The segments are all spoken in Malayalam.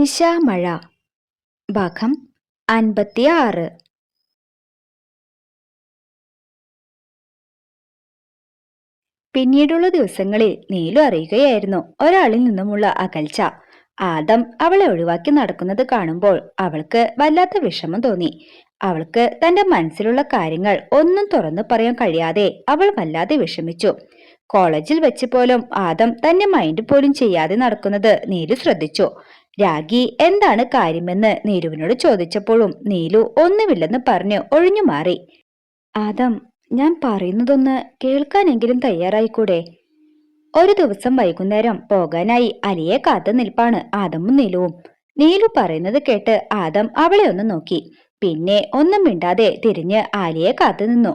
നിശാമഴ ഭാഗം അൻപത്തിയാറ്. പിന്നീടുള്ള ദിവസങ്ങളിൽ നീലു അറിയുകയായിരുന്നു. ഒരാളിൽ നിന്നുമുള്ള അകൽച്ച. ആദം അവളെ ഒഴിവാക്കി നടക്കുന്നത് കാണുമ്പോൾ അവൾക്ക് വല്ലാത്ത വിഷമം തോന്നി. അവൾക്ക് തന്റെ മനസ്സിലുള്ള കാര്യങ്ങൾ ഒന്നും തുറന്നു പറയാൻ കഴിയാതെ അവൾ വല്ലാതെ വിഷമിച്ചു. കോളേജിൽ വെച്ച് പോലും ആദം തന്നെ മൈൻഡ് പോലും ചെയ്യാതെ നടക്കുന്നത് നീലു ശ്രദ്ധിച്ചു. രാഗി എന്താണ് കാര്യമെന്ന് നീരുവിനോട് ചോദിച്ചപ്പോഴും നീലു ഒന്നുമില്ലെന്ന് പറഞ്ഞ് ഒഴിഞ്ഞു മാറി. ആദം ഞാൻ പറയുന്നതൊന്ന് കേൾക്കാനെങ്കിലും തയ്യാറായിക്കൂടെ? ഒരു ദിവസം വൈകുന്നേരം പോകാനായി അലിയെ കാത്തു നിൽപ്പാണ് ആദമും നീലുവും. നീലു പറയുന്നത് കേട്ട് ആദം അവളെ ഒന്ന് നോക്കി. പിന്നെ ഒന്നും മിണ്ടാതെ തിരിഞ്ഞ് ആലിയെ കാത്തു നിന്നു.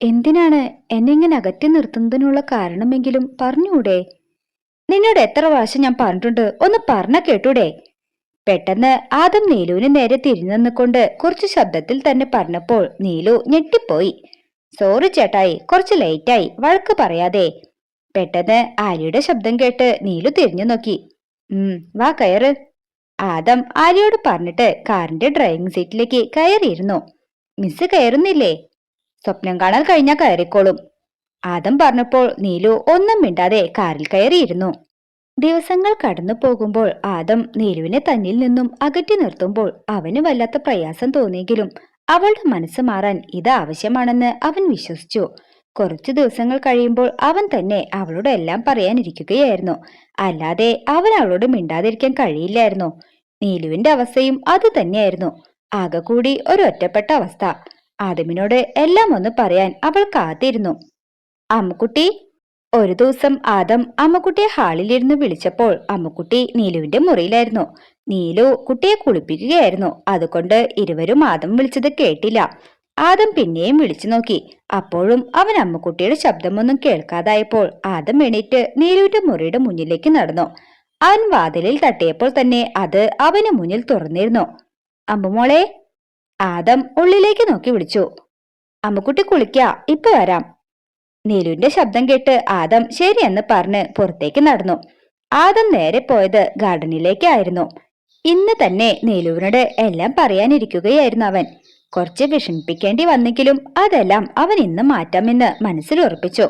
എന്തിനാണ് എന്നെ ഇങ്ങനെ അകറ്റി നിർത്തുന്നതിനുള്ള കാരണമെങ്കിലും പറഞ്ഞൂടെ നിന്നോട് എത്ര പ്രാവശ്യം ഞാൻ പറഞ്ഞിട്ടുണ്ട്? ഒന്ന് പറഞ്ഞ കേട്ടൂടെ? പെട്ടെന്ന് ആദം നീലുവിന് നേരെ തിരിഞ്ഞു നിന്നുകൊണ്ട് കുറച്ച് ശബ്ദത്തിൽ തന്നെ പറഞ്ഞപ്പോൾ നീലു ഞെട്ടിപ്പോയി. സോറി ചേട്ടായി കുറച്ച് ലേറ്റായി വഴക്ക് പറയാതെ. പെട്ടെന്ന് ആര്യയുടെ ശബ്ദം കേട്ട് നീലു തിരിഞ്ഞു നോക്കി. ഉം വാ കയറ്. ആദം ആര്യയോട് പറഞ്ഞിട്ട് കാറിന്റെ ഡ്രൈവിംഗ് സീറ്റിലേക്ക് കയറിയിരുന്നു. മിസ് കയറുന്നില്ലേ? സ്വപ്നം കാണാൻ കഴിഞ്ഞാൽ കയറിക്കോളും. ആദം പറഞ്ഞപ്പോൾ നീലു ഒന്നും മിണ്ടാതെ കാറിൽ കയറിയിരുന്നു. ദിവസങ്ങൾ കടന്നു പോകുമ്പോൾ ആദം നീലുവിനെ തന്നിൽ നിന്നും അകറ്റി നിർത്തുമ്പോൾ അവന് വല്ലാത്ത പ്രയാസം തോന്നിയെങ്കിലും അവളുടെ മനസ്സ് മാറാൻ ഇത് ആവശ്യമാണെന്ന് അവൻ വിശ്വസിച്ചു. കുറച്ചു ദിവസങ്ങൾ കഴിയുമ്പോൾ അവൻ തന്നെ അവളോട് എല്ലാം പറയാനിരിക്കുകയായിരുന്നു. അല്ലാതെ അവൻ അവളോട് മിണ്ടാതിരിക്കാൻ കഴിയില്ലായിരുന്നു. നീലുവിന്റെ അവസ്ഥയും അത് തന്നെയായിരുന്നു. ആകെ കൂടി ഒരു ഒറ്റപ്പെട്ട അവസ്ഥ. ആദമിനോട് എല്ലാം ഒന്ന് പറയാൻ അവൾ കാത്തിരുന്നു. അമ്മുക്കുട്ടി ഒരു ദിവസം ആദം അമ്മക്കുട്ടിയെ ഹാളിലിരുന്ന് വിളിച്ചപ്പോൾ അമ്മക്കുട്ടി നീലുവിന്റെ മുറിയിലായിരുന്നു. നീലു കുട്ടിയെ കുളിപ്പിക്കുകയായിരുന്നു. അതുകൊണ്ട് ഇരുവരും ആദം വിളിച്ചത് കേട്ടില്ല. ആദം പിന്നെയും വിളിച്ചു നോക്കി. അപ്പോഴും അവൻ അമ്മക്കുട്ടിയുടെ ശബ്ദമൊന്നും കേൾക്കാതായപ്പോൾ ആദം എണീറ്റ് നീലുവിന്റെ മുറിയുടെ മുന്നിലേക്ക് നടന്നു. അവൻ വാതിലിൽ തട്ടിയപ്പോൾ തന്നെ അത് അവന് മുന്നിൽ തുറന്നിരുന്നു. അമ്മുമോളെ ആദം ഉള്ളിലേക്ക് നോക്കി വിളിച്ചു. അമ്മക്കുട്ടി കുളിക്ക ഇപ്പൊ വരാം. നീലുവിന്റെ ശബ്ദം കേട്ട് ആദം ശരിയെന്ന് പറഞ്ഞ് പുറത്തേക്ക് നടന്നു. ആദം നേരെ പോയത് ഗാർഡനിലേക്കായിരുന്നു ഇന്ന് തന്നെ നീലുവിനോട് എല്ലാം പറയാനിരിക്കുകയായിരുന്നു അവൻ. കുറച്ച് വിഷമിപ്പിക്കേണ്ടി വന്നെങ്കിലും അതെല്ലാം അവൻ ഇന്ന് മാറ്റാമെന്ന് മനസ്സിൽ ഉറപ്പിച്ചു.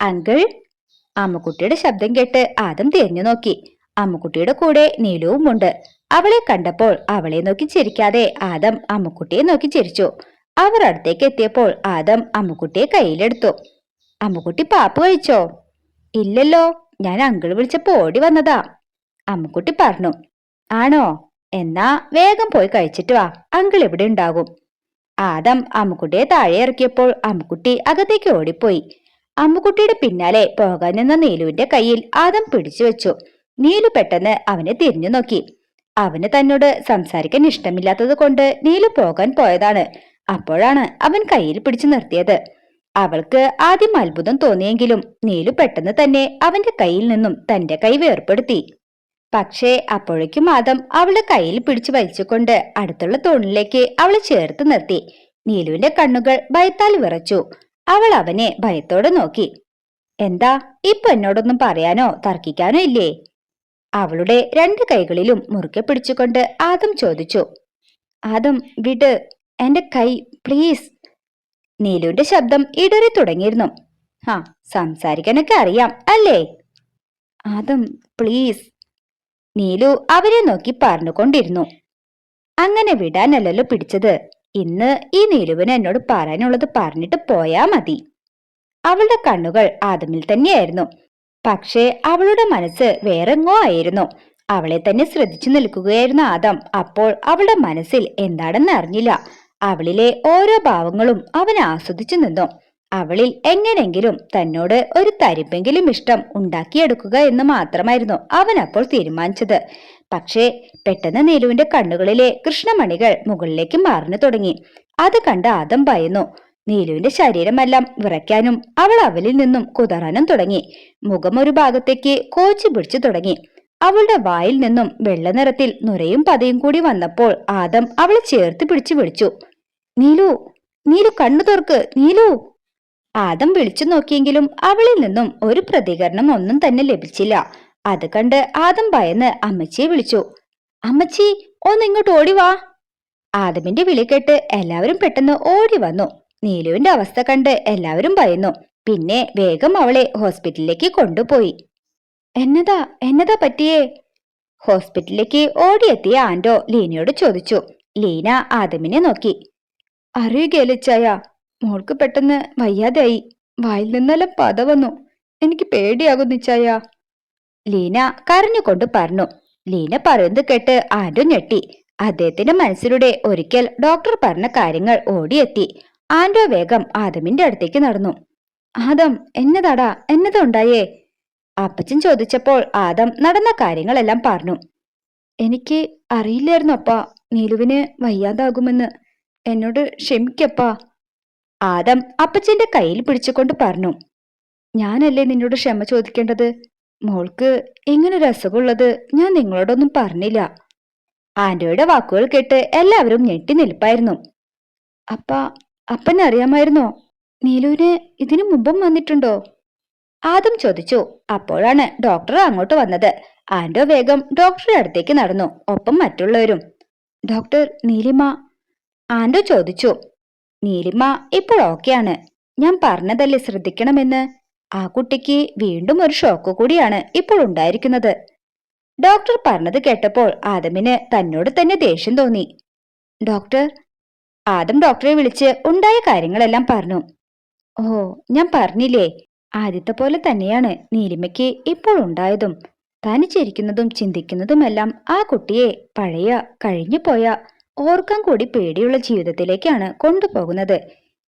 അങ്കിൾ അമ്മക്കുട്ടിയുടെ ശബ്ദം കേട്ട് ആദം തിരിഞ്ഞു നോക്കി. അമ്മക്കുട്ടിയുടെ കൂടെ നീലുവുമുണ്ട്. അവളെ കണ്ടപ്പോൾ അവളെ നോക്കി ചിരിക്കാതെ ആദം അമ്മക്കുട്ടിയെ നോക്കി ചിരിച്ചു. അവർ അടുത്തേക്ക് എത്തിയപ്പോൾ ആദം അമ്മക്കുട്ടിയെ കയ്യിലെടുത്തു. അമ്മുക്കുട്ടി പാപ്പ് കഴിച്ചോ? ഇല്ലല്ലോ ഞാൻ അങ്കിൾ വിളിച്ചപ്പോ ഓടി വന്നതാ. അമ്മുക്കുട്ടി പറഞ്ഞു ആണോ? എന്നാ വേഗം പോയി കഴിച്ചിട്ട് വാ അങ്കിൾ ഇവിടെ ഉണ്ടാകും. ആദം അമ്മുക്കുട്ടിയെ താഴെ ഇറക്കിയപ്പോൾ അമ്മുക്കുട്ടി അകത്തേക്ക് ഓടിപ്പോയി. അമ്മുക്കുട്ടിയുടെ പിന്നാലെ പോകാൻ നിന്ന നീലുവിന്റെ കയ്യിൽ ആദം പിടിച്ചു വെച്ചു. നീലു പെട്ടെന്ന് അവനെ തിരിഞ്ഞു നോക്കി. അവന് തന്നോട് സംസാരിക്കാൻ ഇഷ്ടമില്ലാത്തത് കൊണ്ട് നീലു പോകാൻ പോയതാണ്. അപ്പോഴാണ് അവൻ കയ്യിൽ പിടിച്ചു നിർത്തിയത്. അവൾക്ക് ആദ്യം അത്ഭുതം തോന്നിയെങ്കിലും നീലു പെട്ടെന്ന് തന്നെ അവന്റെ കയ്യിൽ നിന്നും തന്റെ കൈ വേർപ്പെടുത്തി. പക്ഷേ അപ്പോഴേക്കും മാതം അവളുടെ കയ്യിൽ പിടിച്ചു വലിച്ചുകൊണ്ട് അടുത്തുള്ള തൂണിലേക്ക് അവളെ ചേർത്ത് നിർത്തി. നീലുവിന്റെ കണ്ണുകൾ ഭയത്താൽ വിറച്ചു. അവൾ അവനെ ഭയത്തോടെ നോക്കി. എന്താ ഇപ്പൊ എന്നോടൊന്നും പറയാനോ തർക്കിക്കാനോ ഇല്ലേ? അവളുടെ രണ്ട് കൈകളിലും മുറുകെ പിടിച്ചുകൊണ്ട് ആദം ചോദിച്ചു. ആദം വിട് എന്റെ കൈ പ്ലീസ്. നീലുവിന്റെ ശബ്ദം ഇടറി തുടങ്ങിയിരുന്നു. ആ സംസാരിക്കാനൊക്കെ അറിയാം അല്ലേ? ആദം പ്ലീസ്. നീലു അവരെ നോക്കി പറഞ്ഞുകൊണ്ടിരുന്നു. അങ്ങനെ വിടാനല്ലല്ലോ പിടിച്ചത്. ഇന്ന് ഈ നീലുവിന് എന്നോട് പറയാനുള്ളത് പറഞ്ഞിട്ട് പോയാ മതി. അവളുടെ കണ്ണുകൾ ആദമിൽ തന്നെയായിരുന്നു. പക്ഷേ അവളുടെ മനസ്സ് വേറെങ്ങോ ആയിരുന്നു. അവളെ തന്നെ ശ്രദ്ധിച്ചു നിൽക്കുകയായിരുന്നു ആദം. അപ്പോൾ അവളുടെ മനസ്സിൽ എന്താണെന്ന് അറിഞ്ഞില്ല. അവളിലെ ഓരോ ഭാവങ്ങളും അവൻ ആസ്വദിച്ചു നിന്നു. അവളിൽ എങ്ങനെങ്കിലും തന്നോട് ഒരു തരിപ്പെങ്കിലും ഇഷ്ടം ഉണ്ടാക്കിയെടുക്കുക എന്ന് മാത്രമായിരുന്നു അവൻ അപ്പോൾ തീരുമാനിച്ചത്. പക്ഷേ പെട്ടെന്ന് നീലുവിന്റെ കണ്ണുകളിലെ കൃഷ്ണമണികൾ മുകളിലേക്ക് മാറിഞ്ഞു തുടങ്ങി. അത് കണ്ട് ആദം ഭയന്നു. നീലുവിന്റെ ശരീരമെല്ലാം വിറയ്ക്കാനും അവൾ അവലിൽ നിന്നും കുതറാനും തുടങ്ങി. മുഖം ഒരു ഭാഗത്തേക്ക് കോച്ചി പിടിച്ചു തുടങ്ങി. അവളുടെ വായിൽ നിന്നും വെള്ള നിറത്തിൽ നുരയും പതയും കൂടി വന്നപ്പോൾ ആദം അവളെ ചേർത്ത് പിടിച്ചു വിളിച്ചു. നീലു നീലു കണ്ണു തുറക്ക് നീലു. ആദം വിളിച്ചു നോക്കിയെങ്കിലും അവളിൽ നിന്നും ഒരു പ്രതികരണം ഒന്നും തന്നെ ലഭിച്ചില്ല. അത് കണ്ട് ആദം ഭയന്ന് അമ്മച്ചിയെ വിളിച്ചു. അമ്മച്ചി ഒന്ന് ഇങ്ങോട്ട് ഓടി വാ. ആദമിന്റെ വിളി കേട്ട് എല്ലാവരും പെട്ടെന്ന് ഓടി വന്നു. നീലുവിന്റെ അവസ്ഥ കണ്ട് എല്ലാവരും ഭയന്നു. പിന്നെ വേഗം അവളെ ഹോസ്പിറ്റലിലേക്ക് കൊണ്ടുപോയി. എന്നതാ എന്നതാ പറ്റിയേ? ഹോസ്പിറ്റലിലേക്ക് ഓടിയെത്തിയ ആൻഡോ ലീനയോട് ചോദിച്ചു. ലീന ആദമിനെ നോക്കി. അറിയുകയല്ല മോൾക്ക് പെട്ടെന്ന് വയ്യാതെയായി. വായിൽ നിന്നെല്ലാം പത വന്നു. എനിക്ക് പേടിയാകുന്നു ചായ. ലീന കരഞ്ഞുകൊണ്ട് പറഞ്ഞു. ലീന പറയുന്നത് കേട്ട് ആരു ഞെട്ടി. അദ്ദേഹത്തിന്റെ മനസ്സിലൂടെ ഒരിക്കൽ ഡോക്ടർ പറഞ്ഞ കാര്യങ്ങൾ ഓടിയെത്തി. ആൻഡോ വേഗം ആദമിന്റെ അടുത്തേക്ക് നടന്നു. ആദം എന്നതാടാ? എന്നതുണ്ടായേ അപ്പച്ചൻ ചോദിച്ചപ്പോൾ ആദം നടന്ന കാര്യങ്ങളെല്ലാം പറഞ്ഞു. എനിക്ക് അറിയില്ലായിരുന്നു അപ്പ. നീലുവിന് വയ്യാതാകുമെന്ന്. എന്നോട് ക്ഷമിക്കപ്പാ. ആദം അപ്പച്ചന്റെ കയ്യിൽ പിടിച്ചുകൊണ്ട് പറഞ്ഞു ഞാനല്ലേ നിന്നോട് ക്ഷമ ചോദിക്കേണ്ടത്? മോൾക്ക് ഇങ്ങനൊരു അസുഖമുള്ളത് ഞാൻ നിങ്ങളോടൊന്നും പറഞ്ഞില്ല. ആന്റോയുടെ വാക്കുകൾ കേട്ട് എല്ലാവരും ഞെട്ടി നിൽപ്പായിരുന്നു. അപ്പ അപ്പനറിയാമായിരുന്നോ നീലുവിന് ഇതിനു മുമ്പും വന്നിട്ടുണ്ടോ? ആദം ചോദിച്ചു. അപ്പോഴാണ് ഡോക്ടർ അങ്ങോട്ട് വന്നത്. ആന്റോ വേഗം ഡോക്ടറുടെ അടുത്തേക്ക് നടന്നു. ഒപ്പം മറ്റുള്ളവരും ഡോക്ടർ നീലിമ ആൻഡോ ചോദിച്ചു. നീലിമ ഇപ്പോൾ ഓക്കെയാണ് ഞാൻ പറഞ്ഞതല്ലേ ശ്രദ്ധിക്കണമെന്ന്? ആ കുട്ടിക്ക് വീണ്ടും ഒരു ഷോക്ക് കൂടിയാണ് ഇപ്പോൾ ഉണ്ടായിരിക്കുന്നത്. ഡോക്ടർ പറഞ്ഞത് കേട്ടപ്പോൾ ആദമിന് തന്നോട് തന്നെ ദേഷ്യം തോന്നി. ഡോക്ടർ ആദം ഡോക്ടറെ വിളിച്ച് ഉണ്ടായ കാര്യങ്ങളെല്ലാം പറഞ്ഞു. ഓ ഞാൻ പറഞ്ഞില്ലേ? ആദ്യത്തെ പോലെ തന്നെയാണ് നീലിമയ്ക്ക് ഇപ്പോൾ ഉണ്ടായതും. തനിച്ചിരിക്കുന്നതും ചിന്തിക്കുന്നതുമെല്ലാം ആ കുട്ടിയെ പഴയ കഴിഞ്ഞു പോയ ഓർക്കാൻ കൂടി പേടിയുള്ള ജീവിതത്തിലേക്കാണ് കൊണ്ടുപോകുന്നത്.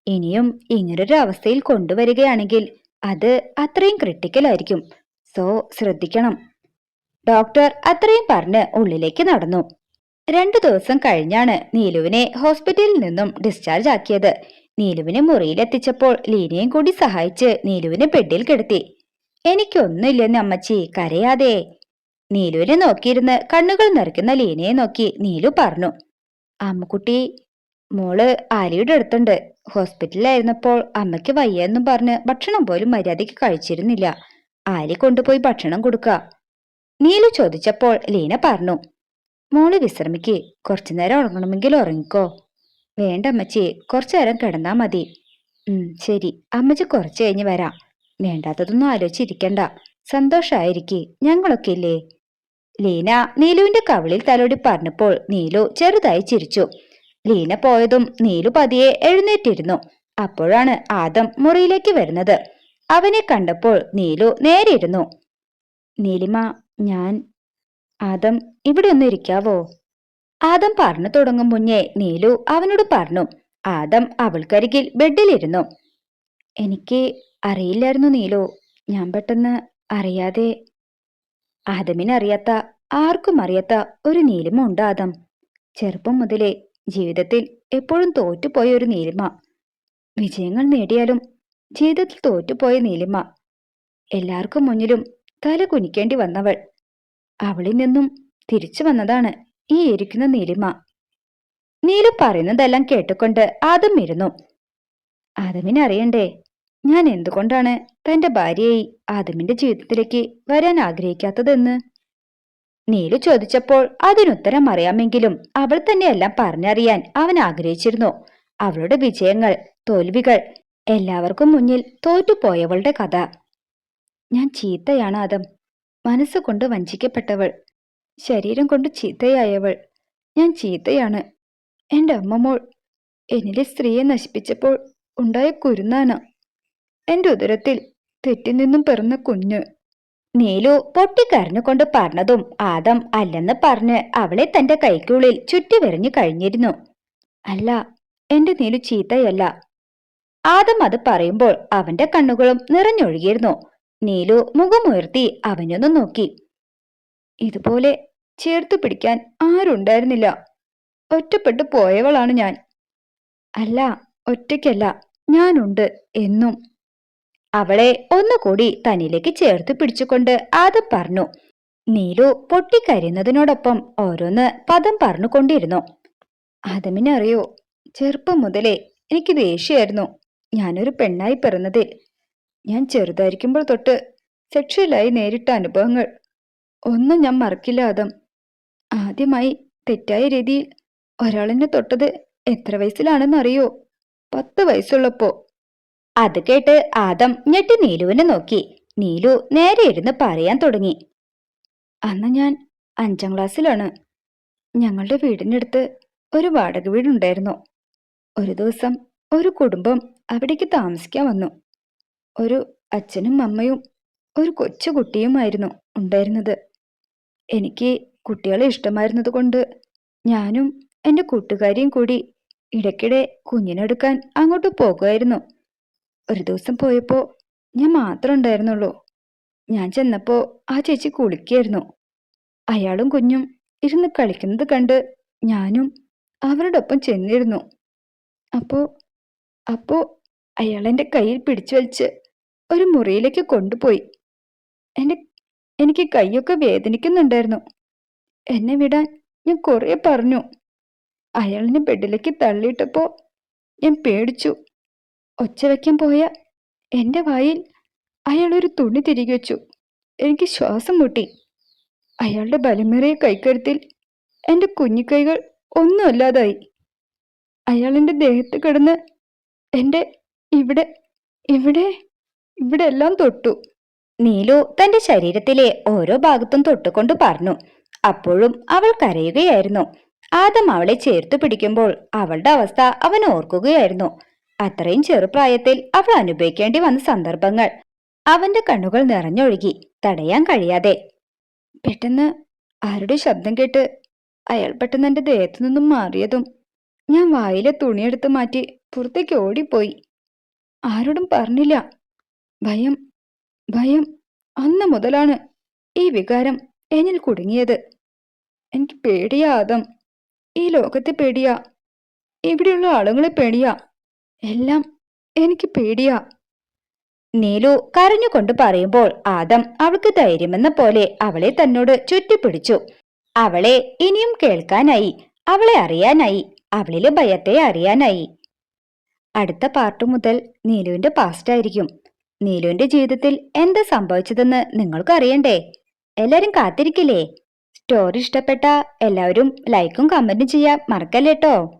ഇനിയും ഇങ്ങനൊരു അവസ്ഥയിൽ കൊണ്ടുവരികയാണെങ്കിൽ അത് അത്രയും ക്രിട്ടിക്കൽ ആയിരിക്കും. സോ ശ്രദ്ധിക്കണം. ഡോക്ടർ അത്രയും പറഞ്ഞ് ഉള്ളിലേക്ക് നടന്നു. രണ്ടു ദിവസം കഴിഞ്ഞാണ് നീലുവിനെ ഹോസ്പിറ്റലിൽ നിന്നും ഡിസ്ചാർജ് ആക്കിയത്. നീലുവിനെ മുറിയിലെത്തിച്ചപ്പോൾ ലീനയും കൂടി സഹായിച്ച് നീലുവിനെ ബെഡിൽ കിടത്തി. എനിക്കൊന്നുമില്ലെന്ന് അമ്മച്ചി കരയാതെ. നീലുവിനെ നോക്കിയിരുന്ന് കണ്ണുകൾ നിറയ്ക്കുന്ന ലീനയെ നോക്കി നീലു പറഞ്ഞു. അമ്മക്കുട്ടി മോൾ ആലിയുടെ അടുത്തുണ്ട്. ഹോസ്പിറ്റലിലായിരുന്നപ്പോൾ അമ്മയ്ക്ക് വയ്യെന്നും പറഞ്ഞ് ഭക്ഷണം പോലും മര്യാദയ്ക്ക് കഴിച്ചിരുന്നില്ല. ആലി കൊണ്ടുപോയി ഭക്ഷണം കൊടുക്ക. നീലു ചോദിച്ചപ്പോൾ ലീന പറഞ്ഞു മോൾ വിശ്രമിക്ക്. കുറച്ചു നേരം ഉറങ്ങണമെങ്കിൽ ഉറങ്ങിക്കോ. വേണ്ട അമ്മച്ചി കുറച്ചു നേരം കിടന്നാ മതി. ഉം ശരി. അമ്മച്ചി കുറച്ചു കഴിഞ്ഞ് വരാം. വേണ്ടാത്തതൊന്നും ആലോചിച്ചിരിക്കണ്ട. സന്തോഷായിരിക്കേ. ഞങ്ങളൊക്കെ ഇല്ലേ? ലീന നീലുവിന്റെ കവിളിൽ തലോടി പറഞ്ഞപ്പോൾ നീലു ചെറുതായി ചിരിച്ചു. ലീന പോയതും നീലു പതിയെ എഴുന്നേറ്റിരുന്നു. അപ്പോഴാണ് ആദം മുറിയിലേക്ക് വരുന്നത്. അവനെ കണ്ടപ്പോൾ നീലു നേരിരുന്നു നീലിമ ഞാൻ ആദം ഇവിടെ ഒന്ന് ഇരിക്കാവോ? ആദം പറഞ്ഞു തുടങ്ങും മുന്നേ നീലു അവനോട് പറഞ്ഞു. ആദം അവൾക്കരികിൽ ബെഡിലിരുന്നു എനിക്ക് അറിയില്ലായിരുന്നു നീലു. ഞാൻ പെട്ടെന്ന് അറിയാതെ ആദമിനറിയാത്ത ആർക്കും അറിയാത്ത ഒരു നീലിമ ഉണ്ട് ചെറുപ്പം മുതലേ ജീവിതത്തിൽ എപ്പോഴും തോറ്റുപോയ ഒരു നീലിമ. വിജയങ്ങൾ നേടിയാലും ജീവിതത്തിൽ തോറ്റുപോയ നീലിമ. എല്ലാവർക്കും മുന്നിലും തല കുനിക്കേണ്ടി വന്നവൾ. അവളിൽ നിന്നും തിരിച്ചു വന്നതാണ് ഈ ഇരിക്കുന്ന നീലിമ. നീലു പറയുന്നതെല്ലാം കേട്ടുകൊണ്ട് ആദം ഇരുന്നു. ആദമിനെ അറിയണ്ടേ ഞാൻ എന്തുകൊണ്ടാണ് തന്റെ ഭാര്യയായി ആദമിന്റെ ജീവിതത്തിലേക്ക് വരാൻ ആഗ്രഹിക്കാത്തതെന്ന്? നീലു ചോദിച്ചപ്പോൾ അതിനുത്തരം അറിയാമെങ്കിലും അവൾ തന്നെയെല്ലാം പറഞ്ഞറിയാൻ അവൻ ആഗ്രഹിച്ചിരുന്നു. അവളുടെ വിജയങ്ങൾ തോൽവികൾ എല്ലാവർക്കും മുന്നിൽ തോറ്റുപോയവളുടെ കഥ. ഞാൻ ചീത്തയാണ് ആദം. മനസ്സുകൊണ്ട് വഞ്ചിക്കപ്പെട്ടവൾ. ശരീരം കൊണ്ട് ചീത്തയായവൾ. ഞാൻ ചീത്തയാണ്. എന്റെ അമ്മമോൾ എന്നിലെ സ്ത്രീയെ നശിപ്പിച്ചപ്പോൾ ഉണ്ടായ കുരുന്നാന എന്റെ ഉദരത്തിൽ തെറ്റിൽ നിന്നും പിറന്ന കുഞ്ഞ്. നീലു പൊട്ടിക്കരഞ്ഞുകൊണ്ട് പറഞ്ഞതും ആദം അല്ലെന്ന് പറഞ്ഞ് അവളെ തന്റെ കൈക്കുള്ളിൽ ചുറ്റി വരഞ്ഞു കഴിഞ്ഞിരുന്നു. അല്ല എന്റെ നീലു ചീത്തയല്ല. ആദം അത് പറയുമ്പോൾ അവന്റെ കണ്ണുകളും നിറഞ്ഞൊഴുകിയിരുന്നു. നീലു മുഖമുയർത്തി അവനൊന്ന് നോക്കി. ഇതുപോലെ ചേർത്തു പിടിക്കാൻ ആരുണ്ടായിരുന്നില്ല. ഒറ്റപ്പെട്ടു പോയവളാണ് ഞാൻ. അല്ല ഒറ്റയ്ക്കല്ല ഞാനുണ്ട് എന്നും അവളെ ഒന്നുകൂടി തന്നിലേക്ക് ചേർത്ത് പിടിച്ചുകൊണ്ട് ആദം പറഞ്ഞു. നീലു പൊട്ടിക്കരയുന്നതിനോടൊപ്പം ഓരോന്ന് പദം പറഞ്ഞുകൊണ്ടിരുന്നു. ആദമിനറിയോ ചെറുപ്പം മുതലേ എനിക്ക് ദേഷ്യമായിരുന്നു. ഞാനൊരു പെണ്ണായി പിറന്നതിൽ. ഞാൻ ചെറുതായിരിക്കുമ്പോൾ തൊട്ട് സെക്ഷലായി നേരിട്ട അനുഭവങ്ങൾ. ഒന്നും ഞാൻ മറക്കില്ല ആദം. ആദ്യമായി തെറ്റായ രീതിയിൽ ഒരാളെന്നെ തൊട്ടത് എത്ര വയസ്സിലാണെന്നറിയോ? പത്ത് വയസ്സുള്ളപ്പോ അത് കേട്ട് ആദം ഞെട്ടി നീലുവിനെ നോക്കി. നീലു നേരെ ഇരുന്ന് പറയാൻ തുടങ്ങി. അന്ന് ഞാൻ അഞ്ചാം ക്ലാസ്സിലാണ്. ഞങ്ങളുടെ വീടിനടുത്ത് ഒരു വാടക വീടുണ്ടായിരുന്നു. ഒരു ദിവസം ഒരു കുടുംബം അവിടേക്ക് താമസിക്കാൻ വന്നു. ഒരു അച്ഛനും അമ്മയും ഒരു കൊച്ചു കുട്ടിയുമായിരുന്നു ഉണ്ടായിരുന്നത്. എനിക്ക് കുട്ടികളെ ഇഷ്ടമായിരുന്നത് കൊണ്ട് ഞാനും എന്റെ കൂട്ടുകാരിയും കൂടി ഇടയ്ക്കിടെ കുഞ്ഞിനെടുക്കാൻ അങ്ങോട്ട് പോകുമായിരുന്നു. ഒരു ദിവസം പോയപ്പോൾ ഞാൻ മാത്രം ഉണ്ടായിരുന്നുള്ളൂ. ഞാൻ ചെന്നപ്പോൾ ആ ചേച്ചി കുളിക്കായിരുന്നു. അയാളും കുഞ്ഞും ഇരുന്ന് കളിക്കുന്നത് കണ്ട് ഞാനും അവരുടെ ഒപ്പം ചെന്നിരുന്നു. അപ്പോ അപ്പോ അയാൾ എന്റെ കയ്യിൽ പിടിച്ചു വലിച്ച് ഒരു മുറിയിലേക്ക് കൊണ്ടുപോയി. എന്റെ എനിക്ക് കൈയൊക്കെ വേദനിക്കുന്നുണ്ടായിരുന്നു. എന്നെ വിടാൻ ഞാൻ കുറേ പറഞ്ഞു. അയാളിനെ ബെഡിലേക്ക് തള്ളിയിട്ടപ്പോ ഞാൻ പേടിച്ചു. ഒച്ച വയ്ക്കാൻ പോയ എന്റെ വായിൽ അയാൾ ഒരു തുണി തിരികെ വെച്ചു. എനിക്ക് ശ്വാസം മുട്ടി. അയാളുടെ ബലമേറിയ കൈക്കരുത്തിൽ എന്റെ കുഞ്ഞിക്കൈകൾ ഒന്നുമല്ലാതായി അയാൾ എന്റെ ദേഹത്ത് കിടന്ന് എന്റെ ഇവിടെ ഇവിടെ ഇവിടെ എല്ലാം തൊട്ടു. നീലു തന്റെ ശരീരത്തിലെ ഓരോ ഭാഗത്തും തൊട്ടുകൊണ്ട് പറഞ്ഞു. അപ്പോഴും അവൾ കരയുകയായിരുന്നു. ആദം അവളെ ചേർത്തു പിടിക്കുമ്പോൾ അവളുടെ അവസ്ഥ അവൻ ഓർക്കുകയായിരുന്നു. അത്രയും ചെറുപ്രായത്തിൽ അവൾ അനുഭവിക്കേണ്ടി വന്ന സന്ദർഭങ്ങൾ. അവന്റെ കണ്ണുകൾ നിറഞ്ഞൊഴുകി തടയാൻ കഴിയാതെ. പെട്ടെന്ന് ആരുടെ ശബ്ദം കേട്ട് അയാൾ പെട്ടെന്ന് എന്റെ ദേഹത്തു നിന്നും മാറിയതും ഞാൻ വായിലെ തുണിയെടുത്ത് മാറ്റി പുറത്തേക്ക് ഓടിപ്പോയി. ആരോടും പറഞ്ഞില്ല. ഭയം ഭയം അന്ന് മുതലാണ് ഈ വികാരം എന്നിൽ കുടുങ്ങിയത്. എനിക്ക് പേടിയാ ആദം. ഈ ലോകത്തെ പേടിയാ. ഇവിടെയുള്ള ആളുകളെ പേടിയാ. എല്ലാം എനിക്ക് പേടിയാ. നീലു കരഞ്ഞുകൊണ്ട് പറയുമ്പോൾ ആദം അവൾക്ക് ധൈര്യമെന്ന പോലെ അവളെ തന്നോട് ചുറ്റിപ്പിടിച്ചു. അവളെ ഇനിയും കേൾക്കാനായി അവളെ അറിയാനായി അവളിലെ ഭയത്തെ അറിയാനായി. അടുത്ത പാർട്ട് മുതൽ നീലുവിന്റെ പാസ്റ്റ് ആയിരിക്കും. നീലുവിന്റെ ജീവിതത്തിൽ എന്താ സംഭവിച്ചതെന്ന് നിങ്ങൾക്ക് അറിയണ്ടേ? എല്ലാരും കാത്തിരിക്കില്ലേ? സ്റ്റോറി ഇഷ്ടപ്പെട്ട എല്ലാവരും ലൈക്കും കമന്റും ചെയ്യാൻ മറക്കല്ലേട്ടോ